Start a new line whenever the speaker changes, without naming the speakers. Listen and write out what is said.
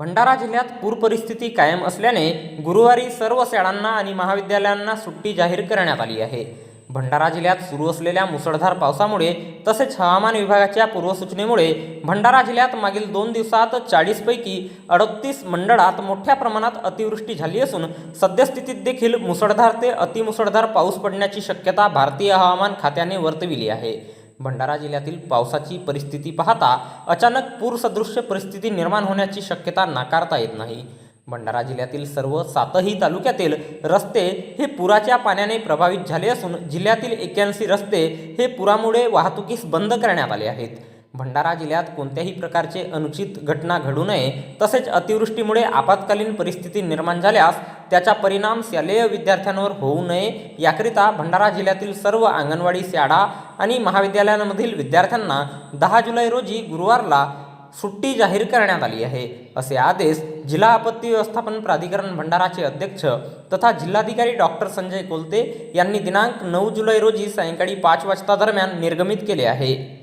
भंडारा जिल्ह्यात पूर परिस्थिती कायम असल्याने गुरुवारी सर्व शाळांना आणि महाविद्यालयांना सुट्टी जाहीर करण्यात आली आहे. भंडारा जिल्ह्यात सुरू असलेल्या मुसळधार पावसामुळे तसेच हवामान विभागाच्या पूर्वसूचनेमुळे भंडारा जिल्ह्यात मागील दोन दिवसात चाळीसपैकी अडतीस मंडळात मोठ्या प्रमाणात अतिवृष्टी झाली असून सद्यस्थितीत देखील मुसळधार ते अतिमुसळधार पाऊस पडण्याची शक्यता भारतीय हवामान खात्याने वर्तविली आहे. भंडारा जिल्ह्यातील पावसाची परिस्थिती पाहता अचानक पूरसदृश्य परिस्थिती निर्माण होण्याची शक्यता नाकारता येत नाही. भंडारा जिल्ह्यातील सर्व सातही तालुक्यातील रस्ते हे पुराच्या पाण्याने प्रभावित झाले असून जिल्ह्यातील एक्क्याऐंशी रस्ते हे पुरामुळे वाहतुकीस बंद करण्यात आले आहेत. भंडारा जिल्ह्यात कोणत्याही प्रकारचे अनुचित घटना घडू नये तसेच अतिवृष्टीमुळे आपत्कालीन परिस्थिती निर्माण झाल्यास त्याचा परिणाम शालेय विद्यार्थ्यांवर होऊ नये. याकरिता भंडारा जिल्ह्यातील सर्व अंगणवाडी शाळा आणि महाविद्यालयांमधील विद्यार्थ्यांना दहा जुलै रोजी गुरुवारला सुट्टी जाहीर करण्यात आली आहे असे आदेश जिल्हा आपत्ती व्यवस्थापन प्राधिकरण भंडाराचे अध्यक्ष तथा जिल्हाधिकारी डॉक्टर संजय कोलते यांनी दिनांक नऊ जुलै रोजी सायंकाळी पाच वाजता दरम्यान निर्गमित केले आहे.